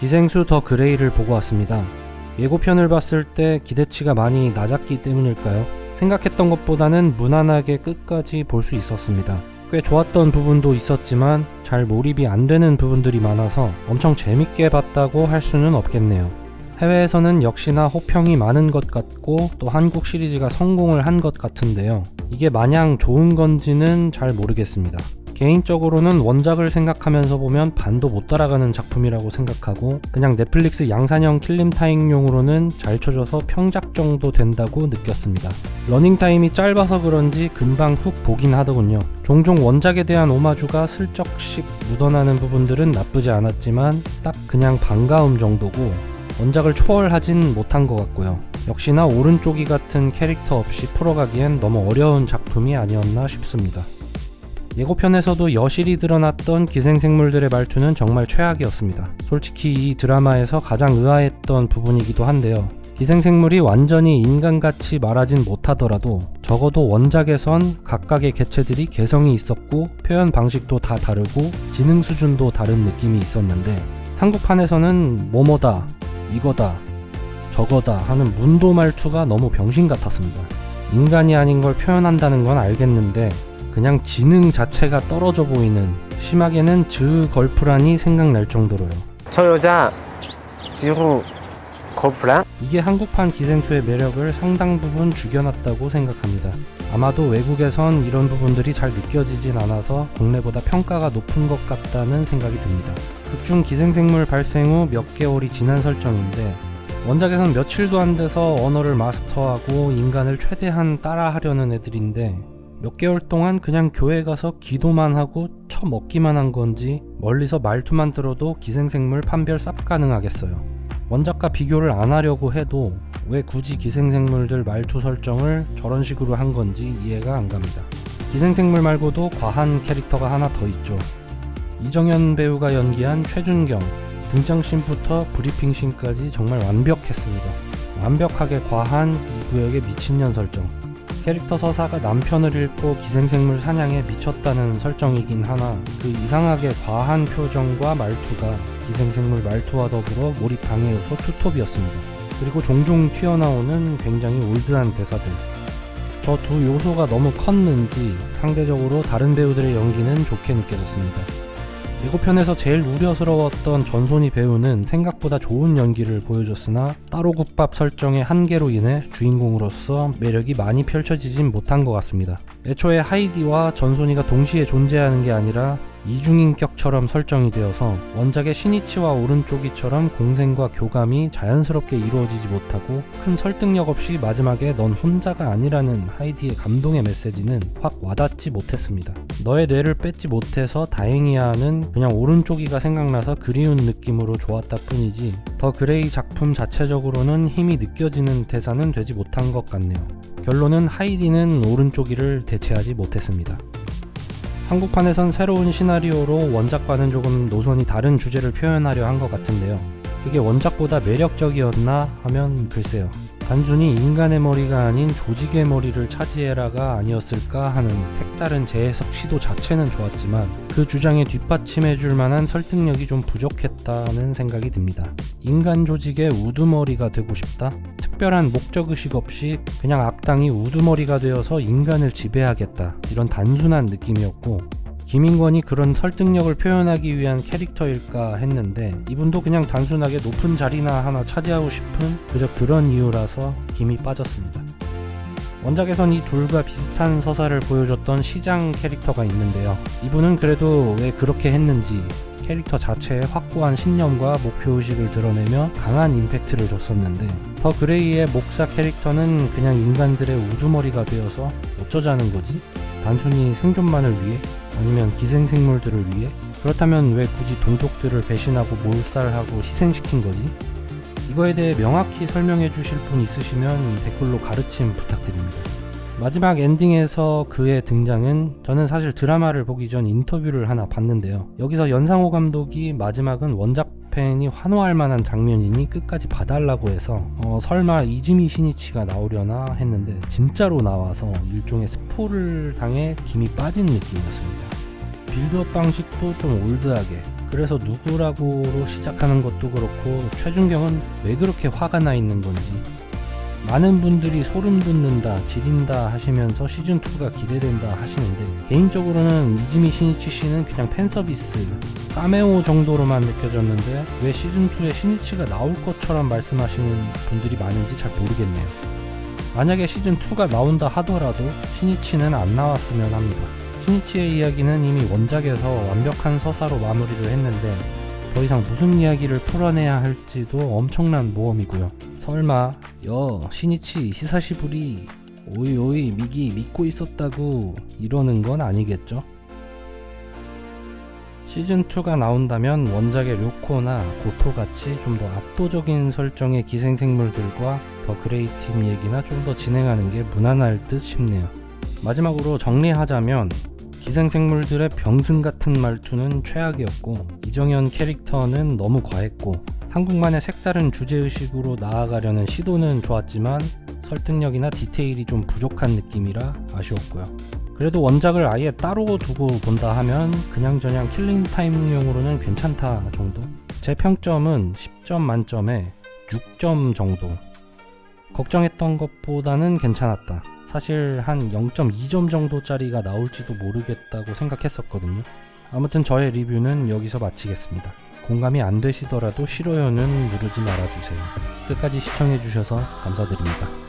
기생수 더 그레이를 보고 왔습니다. 예고편을 봤을 때 기대치가 많이 낮았기 때문일까요? 생각했던 것보다는 무난하게 끝까지 볼 수 있었습니다. 꽤 좋았던 부분도 있었지만 잘 몰입이 안 되는 부분들이 많아서 엄청 재밌게 봤다고 할 수는 없겠네요. 해외에서는 역시나 호평이 많은 것 같고 또 한국 시리즈가 성공을 한 것 같은데요. 이게 마냥 좋은 건지는 잘 모르겠습니다. 개인적으로는 원작을 생각하면서 보면 반도 못 따라가는 작품이라고 생각하고 그냥 넷플릭스 양산형 킬림 타임용으로는 잘 쳐줘서 평작 정도 된다고 느꼈습니다. 러닝 타임이 짧아서 그런지 금방 훅 보긴 하더군요. 종종 원작에 대한 오마주가 슬쩍씩 묻어나는 부분들은 나쁘지 않았지만 딱 그냥 반가움 정도고 원작을 초월하진 못한 것 같고요. 역시나 오른쪽이 같은 캐릭터 없이 풀어가기엔 너무 어려운 작품이 아니었나 싶습니다. 예고편에서도 여실히 드러났던 기생생물들의 말투는 정말 최악이었습니다. 솔직히 이 드라마에서 가장 의아했던 부분이기도 한데요. 기생생물이 완전히 인간같이 말하진 못하더라도 적어도 원작에선 각각의 개체들이 개성이 있었고 표현 방식도 다 다르고 지능 수준도 다른 느낌이 있었는데 한국판에서는 뭐뭐다, 이거다, 저거다 하는 문도 말투가 너무 병신 같았습니다. 인간이 아닌 걸 표현한다는 건 알겠는데 그냥 지능 자체가 떨어져 보이는 심하게는 즈 걸프란이 생각날 정도로요. 저 여자 지금 거프랑? 이게 한국판 기생수의 매력을 상당 부분 죽여놨다고 생각합니다. 아마도 외국에선 이런 부분들이 잘 느껴지진 않아서 국내보다 평가가 높은 것 같다는 생각이 듭니다. 극중 기생생물 발생 후 몇 개월이 지난 설정인데 원작에선 며칠도 안 돼서 언어를 마스터하고 인간을 최대한 따라하려는 애들인데 몇 개월 동안 그냥 교회 가서 기도만 하고 처먹기만 한 건지 멀리서 말투만 들어도 기생생물 판별 쌉 가능하겠어요. 원작과 비교를 안 하려고 해도 왜 굳이 기생생물들 말투 설정을 저런 식으로 한 건지 이해가 안 갑니다. 기생생물 말고도 과한 캐릭터가 하나 더 있죠. 이정현 배우가 연기한 최준경 등장씬부터 브리핑씬까지 정말 완벽했습니다. 완벽하게 과한 이 구역의 미친년 설정. 캐릭터 서사가 남편을 잃고 기생생물 사냥에 미쳤다는 설정이긴 하나 그 이상하게 과한 표정과 말투가 기생생물 말투와 더불어 몰입 방해 요소 투톱이었습니다. 그리고 종종 튀어나오는 굉장히 올드한 대사들. 저 두 요소가 너무 컸는지 상대적으로 다른 배우들의 연기는 좋게 느껴졌습니다. 예고편에서 제일 우려스러웠던 전손이 배우는 생각보다 좋은 연기를 보여줬으나 따로 국밥 설정의 한계로 인해 주인공으로서 매력이 많이 펼쳐지진 못한 것 같습니다. 애초에 하이디와 전손이가 동시에 존재하는 게 아니라 이중인격처럼 설정이 되어서 원작의 신이치와 오른쪽이처럼 공생과 교감이 자연스럽게 이루어지지 못하고 큰 설득력 없이 마지막에 넌 혼자가 아니라는 하이디의 감동의 메시지는 확 와닿지 못했습니다. 너의 뇌를 뺏지 못해서 다행이야 하는 그냥 오른쪽이가 생각나서 그리운 느낌으로 좋았다 뿐이지 더 그레이 작품 자체적으로는 힘이 느껴지는 대사는 되지 못한 것 같네요. 결론은 하이디는 오른쪽이를 대체하지 못했습니다. 한국판에선 새로운 시나리오로 원작과는 조금 노선이 다른 주제를 표현하려 한 것 같은데요. 그게 원작보다 매력적이었나 하면 글쎄요. 단순히 인간의 머리가 아닌 조직의 머리를 차지해라가 아니었을까 하는 색다른 재해석 시도 자체는 좋았지만 그 주장에 뒷받침해줄 만한 설득력이 좀 부족했다는 생각이 듭니다. 인간 조직의 우두머리가 되고 싶다? 특별한 목적의식 없이 그냥 악당이 우두머리가 되어서 인간을 지배하겠다 이런 단순한 느낌이었고 김인권이 그런 설득력을 표현하기 위한 캐릭터일까 했는데 이분도 그냥 단순하게 높은 자리나 하나 차지하고 싶은 그저 그런 이유라서 힘이 빠졌습니다. 원작에선 이 둘과 비슷한 서사를 보여줬던 시장 캐릭터가 있는데요. 이분은 그래도 왜 그렇게 했는지 캐릭터 자체에 확고한 신념과 목표의식을 드러내며 강한 임팩트를 줬었는데 더 그레이의 목사 캐릭터는 그냥 인간들의 우두머리가 되어서 어쩌자는 거지? 단순히 생존만을 위해? 아니면 기생생물들을 위해? 그렇다면 왜 굳이 동족들을 배신하고 몰살하고 희생시킨 거지? 이거에 대해 명확히 설명해 주실 분 있으시면 댓글로 가르침 부탁드립니다. 마지막 엔딩에서 그의 등장은 저는 사실 드라마를 보기 전 인터뷰를 하나 봤는데요. 여기서 연상호 감독이 마지막은 원작 팬이 환호할 만한 장면이니 끝까지 봐달라고 해서 어, 설마 이즈미 시니치가 나오려나 했는데 진짜로 나와서 일종의 스포를 당해 김이 빠진 느낌이었습니다. 빌드업 방식도 좀 올드하게 그래서 누구라고로 시작하는 것도 그렇고 최준경은 왜 그렇게 화가 나 있는 건지 많은 분들이 소름 돋는다, 지린다 하시면서 시즌2가 기대된다 하시는데 개인적으로는 이즈미 신이치 씨는 그냥 팬서비스, 까메오 정도로만 느껴졌는데 왜 시즌2에 신이치가 나올 것처럼 말씀하시는 분들이 많은지 잘 모르겠네요. 만약에 시즌2가 나온다 하더라도 신이치는 안 나왔으면 합니다. 신이치의 이야기는 이미 원작에서 완벽한 서사로 마무리를 했는데 더 이상 무슨 이야기를 풀어내야 할지도 엄청난 모험이고요. 설마 여 신이치 히사시부리 오이 오이 미기 믿고 있었다고 이러는 건 아니겠죠? 시즌2가 나온다면 원작의 료코나 고토같이 좀 더 압도적인 설정의 기생생물들과 더 그레이팀 얘기나 좀 더 진행하는 게 무난할 듯 싶네요. 마지막으로 정리하자면 기생생물들의 병승 같은 말투는 최악이었고 이정현 캐릭터는 너무 과했고 한국만의 색다른 주제의식으로 나아가려는 시도는 좋았지만 설득력이나 디테일이 좀 부족한 느낌이라 아쉬웠고요. 그래도 원작을 아예 따로 두고 본다 하면 그냥저냥 킬링타임용으로는 괜찮다 정도? 제 평점은 10점 만점에 6점 정도. 걱정했던 것보다는 괜찮았다. 사실 한 0.2점 정도짜리가 나올지도 모르겠다고 생각했었거든요. 아무튼 저의 리뷰는 여기서 마치겠습니다. 공감이 안 되시더라도 싫어요는 누르지 말아주세요. 끝까지 시청해주셔서 감사드립니다.